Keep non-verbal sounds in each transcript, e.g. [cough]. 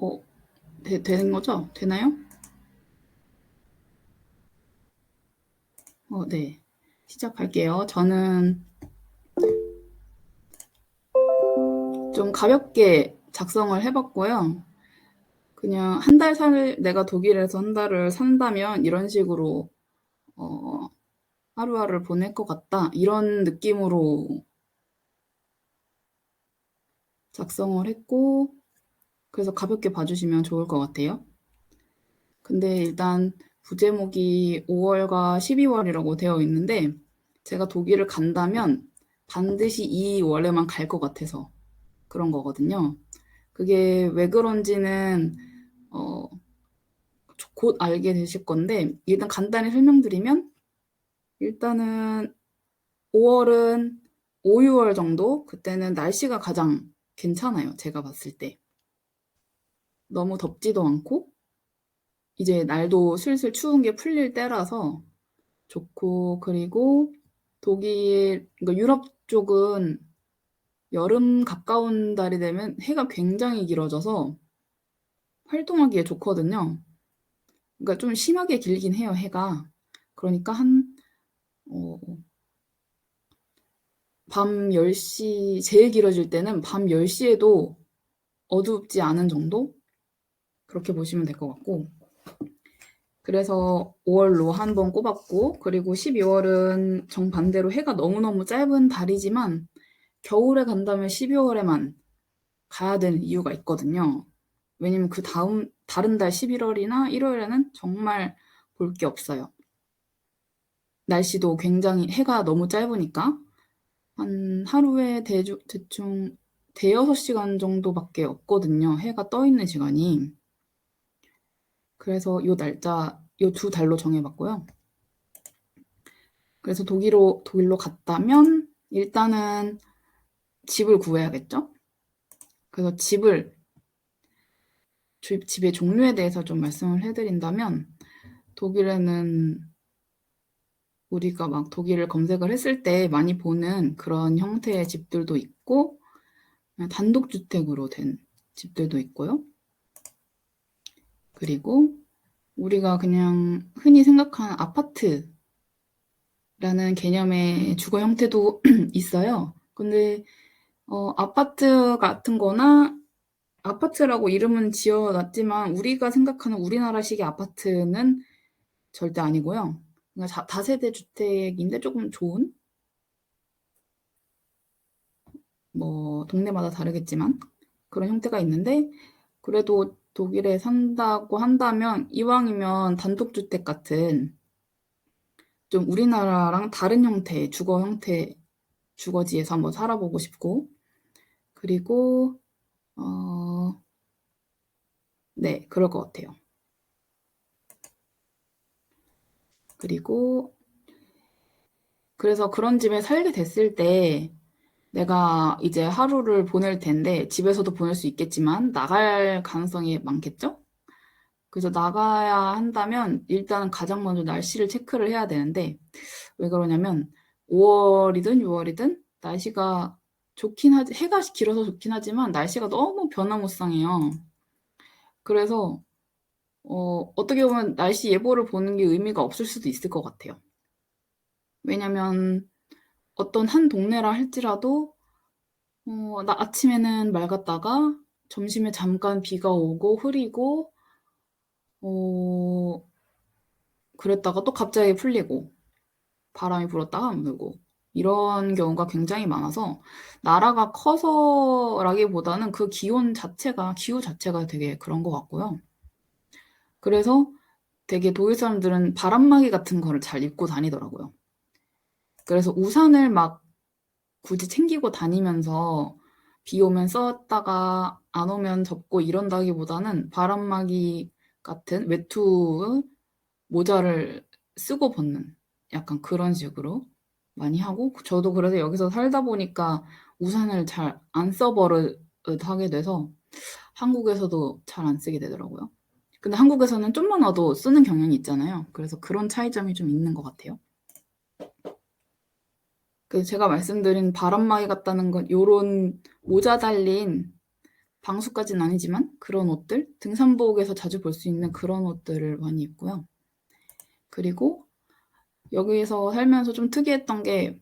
어, 되, 되는 거죠? 되나요? 어, 네. 시작할게요. 저는 좀 가볍게 작성을 해봤고요. 그냥 한 달 살, 내가 독일에서 한 달을 산다면 이런 식으로, 어, 하루하루를 보낼 것 같다. 이런 느낌으로 작성을 했고, 그래서 가볍게 봐주시면 좋을 것 같아요. 근데 일단 부제목이 5월과 12월이라고 되어 있는데, 제가 독일을 간다면 반드시 이 월에만 갈 것 같아서 그런 거거든요. 그게 왜 그런지는 어, 곧 알게 되실 건데 일단 간단히 설명드리면 일단은 5월은 5, 6월 정도 그때는 날씨가 가장 괜찮아요. 제가 봤을 때. 너무 덥지도 않고 이제 날도 슬슬 추운 게 풀릴 때라서 좋고 그리고 독일 그러니까 유럽 쪽은 여름 가까운 달이 되면 해가 굉장히 길어져서 활동하기에 좋거든요. 그러니까 좀 심하게 길긴 해요, 해가. 그러니까 한, 어, 밤 10시, 제일 길어질 때는 밤 10시에도 어둡지 않은 정도? 그렇게 보시면 될 것 같고. 그래서 5월로 한 번 꼽았고, 그리고 12월은 정반대로 해가 너무너무 짧은 달이지만, 겨울에 간다면 12월에만 가야 되는 이유가 있거든요. 왜냐면 그 다음, 다른 달 11월이나 1월에는 정말 볼 게 없어요. 날씨도 굉장히 해가 너무 짧으니까 한 하루에 대주, 대충 대여섯 시간 정도밖에 없거든요. 해가 떠 있는 시간이. 그래서 요 날짜, 요 두 달로 정해봤고요. 그래서 독일로, 독일로 갔다면 일단은 집을 구해야겠죠? 그래서 집을 집의 종류에 대해서 좀 말씀을 해드린다면 독일에는 우리가 막 독일을 검색을 했을 때 많이 보는 그런 형태의 집들도 있고 단독주택으로 된 집들도 있고요. 그리고 우리가 그냥 흔히 생각하는 아파트라는 개념의 주거 형태도 [clears throat] 있어요. 근데 어, 아파트 같은 거나 아파트라고 이름은 지어놨지만 우리가 생각하는 우리나라식의 아파트는 절대 아니고요. 그러니까 다세대 주택인데 조금 좋은 뭐 동네마다 다르겠지만 그런 형태가 있는데 그래도 독일에 산다고 한다면 이왕이면 단독주택 같은 좀 우리나라랑 다른 형태의 주거 형태 주거지에서 한번 살아보고 싶고 그리고 어, 네, 그럴 것 같아요. 그리고 그래서 그런 집에 살게 됐을 때 내가 이제 하루를 보낼 텐데 집에서도 보낼 수 있겠지만 나갈 가능성이 많겠죠? 그래서 나가야 한다면 일단 가장 먼저 날씨를 체크를 해야 되는데 왜 그러냐면 5월이든 6월이든 날씨가 좋긴 하지 해가 길어서 좋긴 하지만 날씨가 너무 변화무쌍해요. 그래서 어, 어떻게 보면 날씨 예보를 보는 게 의미가 없을 수도 있을 것 같아요. 왜냐면 어떤 한 동네라 할지라도 어, 나 아침에는 맑았다가 점심에 잠깐 비가 오고 흐리고 어, 그랬다가 또 갑자기 풀리고 바람이 불었다가 안 불고 이런 경우가 굉장히 많아서 나라가 커서라기보다는 그 기온 자체가 기후 자체가 되게 그런 것 같고요. 그래서 되게 독일 사람들은 바람막이 같은 거를 잘 입고 다니더라고요. 그래서 우산을 막 굳이 챙기고 다니면서 비 오면 썼다가 안 오면 접고 이런다기보다는 바람막이 같은 외투 모자를 쓰고 벗는 약간 그런 식으로 많이 하고 저도 그래서 여기서 살다 보니까 우산을 잘 안 써버릇하게 돼서 한국에서도 잘 안 쓰게 되더라고요. 근데 한국에서는 좀만 와도 쓰는 경향이 있잖아요. 그래서 그런 차이점이 좀 있는 것 같아요. 그 제가 말씀드린 바람막이 같다는 건 요런 모자 달린 방수까지는 아니지만 그런 옷들, 등산복에서 자주 볼 수 있는 그런 옷들을 많이 입고요. 그리고 여기서 살면서 좀 특이했던 게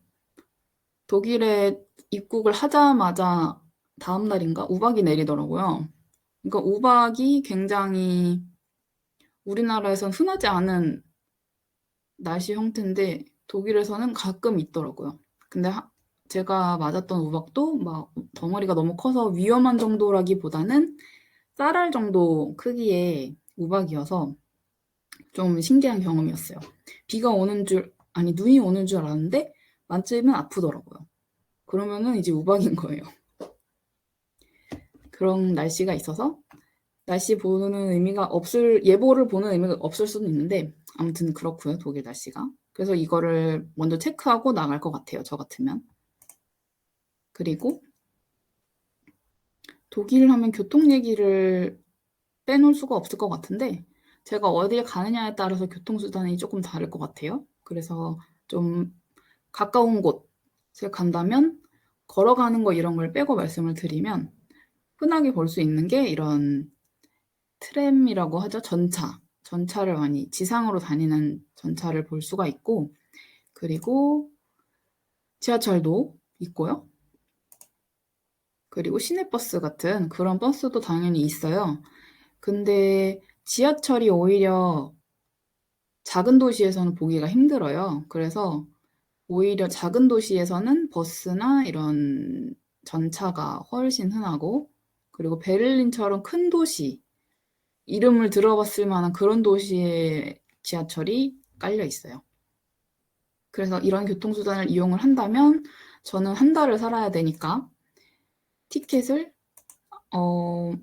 독일에 입국을 하자마자 다음 날인가 우박이 내리더라고요. 그러니까 우박이 굉장히 우리나라에선 흔하지 않은 날씨 형태인데 독일에서는 가끔 있더라고요. 근데 하, 제가 맞았던 우박도 막 덩어리가 너무 커서 위험한 정도라기보다는 쌀알 정도 크기의 우박이어서 좀 신기한 경험이었어요. 비가 오는 줄, 아니, 눈이 오는 줄 알았는데 만지면 아프더라고요. 그러면은 이제 우박인 거예요. 그런 날씨가 있어서 날씨 보는 의미가 없을, 예보를 보는 의미가 없을 수도 있는데 아무튼 그렇고요, 독일 날씨가. 그래서 이거를 먼저 체크하고 나갈 것 같아요, 저 같으면. 그리고 독일 하면 교통 얘기를 빼놓을 수가 없을 것 같은데 제가 어디에 가느냐에 따라서 교통수단이 조금 다를 것 같아요. 그래서 좀 가까운 곳에 간다면 걸어가는 거 이런 걸 빼고 말씀을 드리면 흔하게 볼 수 있는 게 이런 트램이라고 하죠. 전차. 전차를 많이 지상으로 다니는 전차를 볼 수가 있고 그리고 지하철도 있고요. 그리고 시내버스 같은 그런 버스도 당연히 있어요. 근데 지하철이 오히려 작은 도시에서는 보기가 힘들어요. 그래서 오히려 작은 도시에서는 버스나 이런 전차가 훨씬 흔하고 그리고 베를린처럼 큰 도시 이름을 들어봤을 만한 그런 도시에 지하철이 깔려 있어요. 그래서 이런 교통수단을 이용을 한다면 저는 한 달을 살아야 되니까 티켓을 어,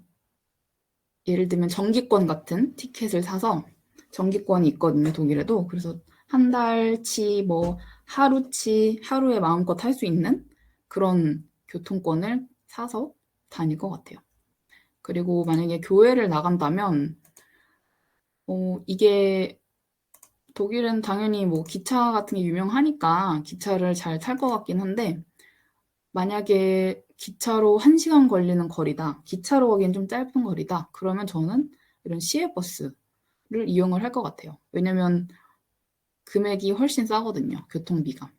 예를 들면 정기권 같은 티켓을 사서 정기권이 있거든요, 독일에도. 그래서 한 달치, 뭐 하루치, 하루에 마음껏 할 수 있는 그런 교통권을 사서 다닐 것 같아요. 그리고 만약에 교회를 나간다면, 어, 이게 독일은 당연히 뭐 기차 같은 게 유명하니까 기차를 잘 탈 것 같긴 한데, 만약에 기차로 1시간 걸리는 거리다. 기차로 가기엔 좀 짧은 거리다. 그러면 저는 이런 시외버스를 이용을 할 것 같아요. 왜냐면 금액이 훨씬 싸거든요. 교통비가.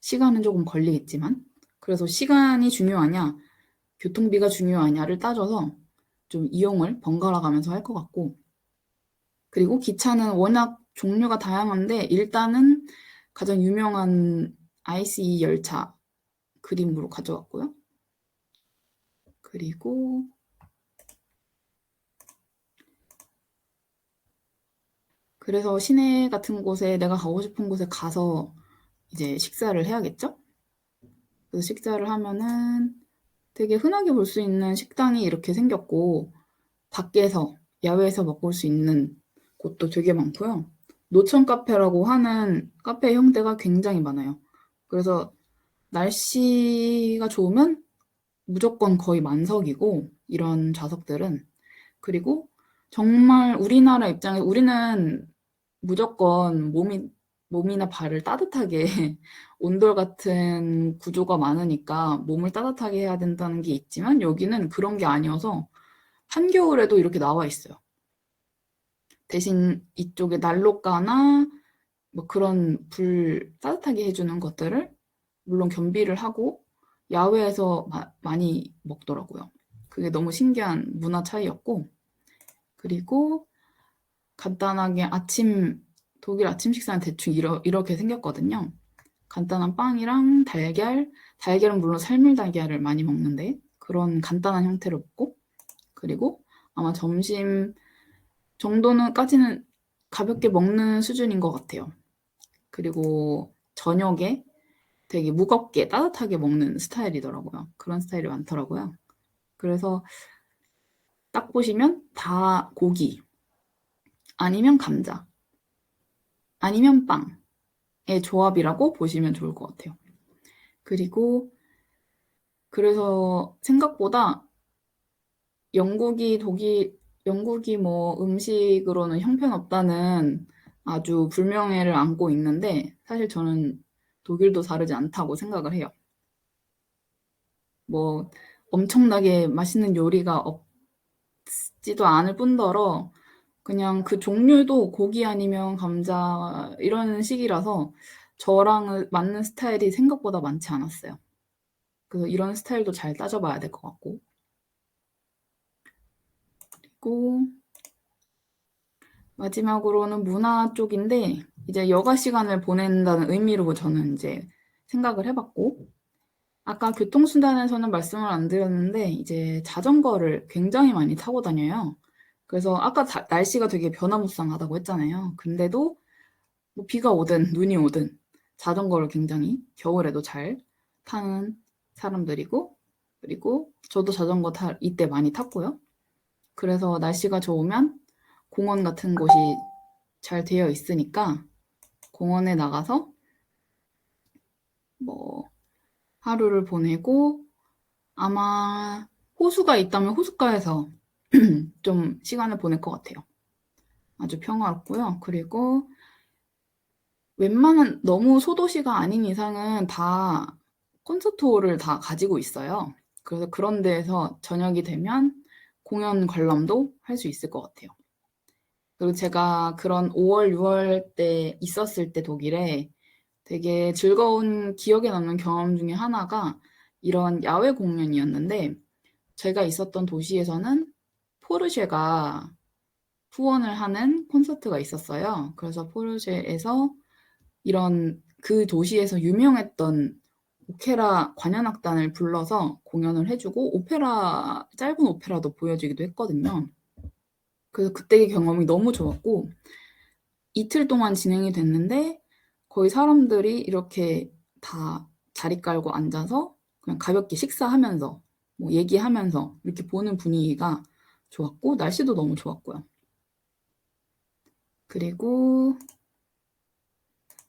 시간은 조금 걸리겠지만. 그래서 시간이 중요하냐, 교통비가 중요하냐를 따져서 좀 이용을 번갈아 가면서 할 것 같고. 그리고 기차는 워낙 종류가 다양한데 일단은 가장 유명한 ICE 열차 그림으로 가져왔고요. 그리고 그래서 시내 같은 곳에 내가 가고 싶은 곳에 가서 이제 식사를 해야겠죠? 그래서 식사를 하면은 되게 흔하게 볼 수 있는 식당이 이렇게 생겼고 밖에서 야외에서 먹을 수 있는 곳도 되게 많고요. 노천 카페라고 하는 카페 형태가 굉장히 많아요. 그래서 날씨가 좋으면 무조건 거의 만석이고 이런 좌석들은 그리고 정말 우리나라 입장에 우리는 무조건 몸이 몸이나 발을 따뜻하게 [laughs] 온돌 같은 구조가 많으니까 몸을 따뜻하게 해야 된다는 게 있지만 여기는 그런 게 아니어서 한겨울에도 이렇게 나와 있어요. 대신 이쪽에 난로가나 뭐 그런 불 따뜻하게 해주는 것들을 물론 겸비를 하고 야외에서 마, 많이 먹더라고요. 그게 너무 신기한 문화 차이였고 그리고 간단하게 아침 독일 아침 식사는 대충 이러, 이렇게 생겼거든요. 간단한 빵이랑 달걀, 달걀은 물론 삶을 달걀을 많이 먹는데 그런 간단한 형태로 먹고 그리고 아마 점심 정도는까지는 가볍게 먹는 수준인 것 같아요. 그리고 저녁에 되게 무겁게 따뜻하게 먹는 스타일이더라고요. 그런 스타일이 많더라고요. 그래서 딱 보시면 다 고기, 아니면 감자, 아니면 빵의 조합이라고 보시면 좋을 것 같아요. 그리고 그래서 생각보다 영국이 독일 영국이 뭐 음식으로는 형편없다는 아주 불명예를 안고 있는데 사실 저는 독일도 다르지 않다고 생각을 해요. 뭐 엄청나게 맛있는 요리가 없지도 않을 뿐더러 그냥 그 종류도 고기 아니면 감자 이런 식이라서 저랑 맞는 스타일이 생각보다 많지 않았어요. 그래서 이런 스타일도 잘 따져봐야 될 것 같고. 그리고 마지막으로는 문화 쪽인데 이제 여가 시간을 보낸다는 의미로 저는 이제 생각을 해봤고 아까 교통수단에서는 말씀을 안 드렸는데 이제 자전거를 굉장히 많이 타고 다녀요. 그래서 아까 자- 날씨가 되게 변화무쌍하다고 했잖아요. 근데도 뭐 비가 오든 눈이 오든 자전거를 굉장히 겨울에도 잘 타는 사람들이고 그리고 저도 자전거 타, 이때 많이 탔고요. 그래서 날씨가 좋으면 공원 같은 곳이 잘 되어 있으니까 공원에 나가서 뭐 하루를 보내고 아마 호수가 있다면 호숫가에서 [clears throat] 좀 시간을 보낼 것 같아요. 아주 평화롭고요. 그리고 웬만한 너무 소도시가 아닌 이상은 다 콘서트 홀을 다 가지고 있어요. 그래서 그런 데에서 저녁이 되면 공연 관람도 할 수 있을 것 같아요. 그리고 제가 그런 5월, 6월 때 있었을 때 독일에 되게 즐거운 기억에 남는 경험 중에 하나가 이런 야외 공연이었는데 제가 있었던 도시에서는 포르쉐가 후원을 하는 콘서트가 있었어요. 그래서 포르쉐에서 이런 그 도시에서 유명했던 오케라 관현악단을 불러서 공연을 해주고 오페라 짧은 오페라도 보여주기도 했거든요. 그래서 그때의 경험이 너무 좋았고 이틀 동안 진행이 됐는데 거의 사람들이 이렇게 다 자리 깔고 앉아서 그냥 가볍게 식사하면서 뭐 얘기하면서 이렇게 보는 분위기가 좋았고 날씨도 너무 좋았고요. 그리고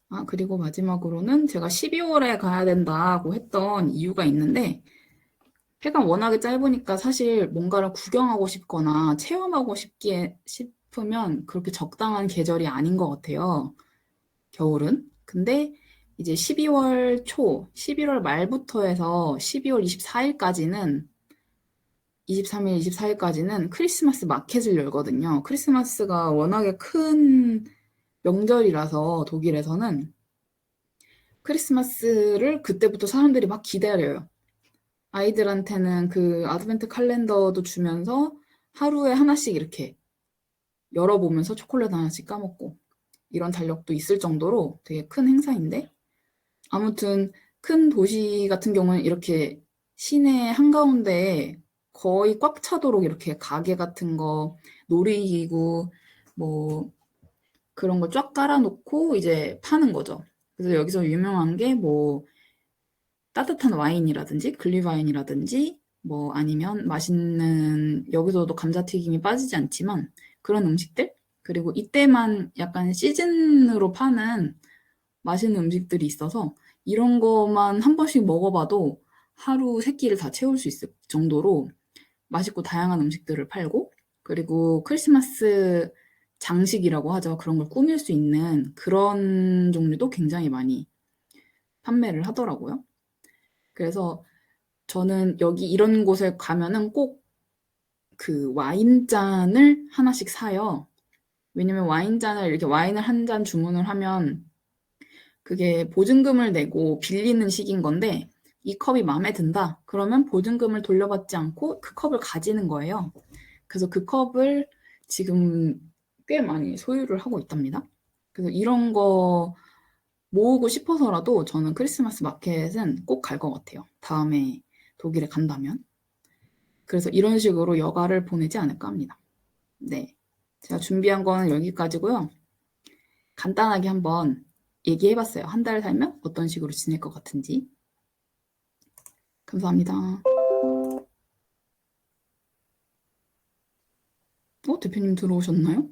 아 그리고 마지막으로는 제가 12월에 가야 된다고 했던 이유가 있는데 해가 워낙에 짧으니까 사실 뭔가를 구경하고 싶거나 체험하고 싶기에 싶으면 그렇게 적당한 계절이 아닌 것 같아요. 겨울은. 근데 이제 12월 초, 11월 말부터 해서 12월 24일까지는 23일, 24일까지는 크리스마스 마켓을 열거든요. 크리스마스가 워낙에 큰 명절이라서 독일에서는 크리스마스를 그때부터 사람들이 막 기다려요. 아이들한테는 그 아드벤트 칼렌더도 주면서 하루에 하나씩 이렇게 열어보면서 초콜릿 하나씩 까먹고 이런 달력도 있을 정도로 되게 큰 행사인데 아무튼 큰 도시 같은 경우는 이렇게 시내 한가운데에 거의 꽉 차도록 이렇게 가게 같은 거, 놀이기구, 뭐 그런 거 쫙 깔아놓고 이제 파는 거죠. 그래서 여기서 유명한 게 뭐 따뜻한 와인이라든지 글리와인이라든지 뭐 아니면 맛있는 여기서도 감자튀김이 빠지지 않지만 그런 음식들 그리고 이때만 약간 시즌으로 파는 맛있는 음식들이 있어서 이런 것만 한 번씩 먹어봐도 하루 세 끼를 다 채울 수 있을 정도로 맛있고 다양한 음식들을 팔고 그리고 크리스마스 장식이라고 하죠. 그런 걸 꾸밀 수 있는 그런 종류도 굉장히 많이 판매를 하더라고요. 그래서 저는 여기 이런 곳에 가면은 꼭 그 와인잔을 하나씩 사요. 왜냐면 와인잔을 이렇게 와인을 한 잔 주문을 하면 그게 보증금을 내고 빌리는 식인 건데 이 컵이 마음에 든다. 그러면 보증금을 돌려받지 않고 그 컵을 가지는 거예요. 그래서 그 컵을 지금 꽤 많이 소유를 하고 있답니다. 그래서 이런 거 모으고 싶어서라도 저는 크리스마스 마켓은 꼭 갈 것 같아요. 다음에 독일에 간다면. 그래서 이런 식으로 여가를 보내지 않을까 합니다. 네. 제가 준비한 거는 여기까지고요. 간단하게 한번 얘기해 봤어요. 한 달 살면 어떤 식으로 지낼 것 같은지. 감사합니다. 어, 대표님 들어오셨나요?